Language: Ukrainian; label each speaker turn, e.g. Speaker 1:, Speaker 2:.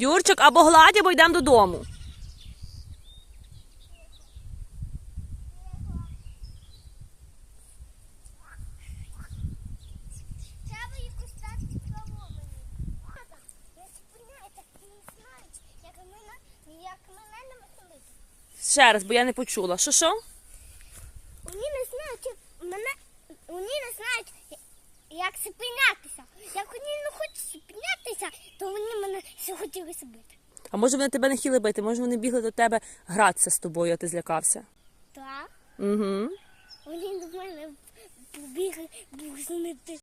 Speaker 1: Юрчик, або гладь, або йдемо додому. Ще раз, бо я не почула. Що що?
Speaker 2: Вони не знають, мене, вони не знають, як зупинятися. Як вони не хочуть зупинятися, то вони мене бити.
Speaker 1: А може вони тебе не хотіли бити, може вони бігли до тебе гратися з тобою, а ти злякався.
Speaker 2: Так.
Speaker 1: Угу.
Speaker 2: Вони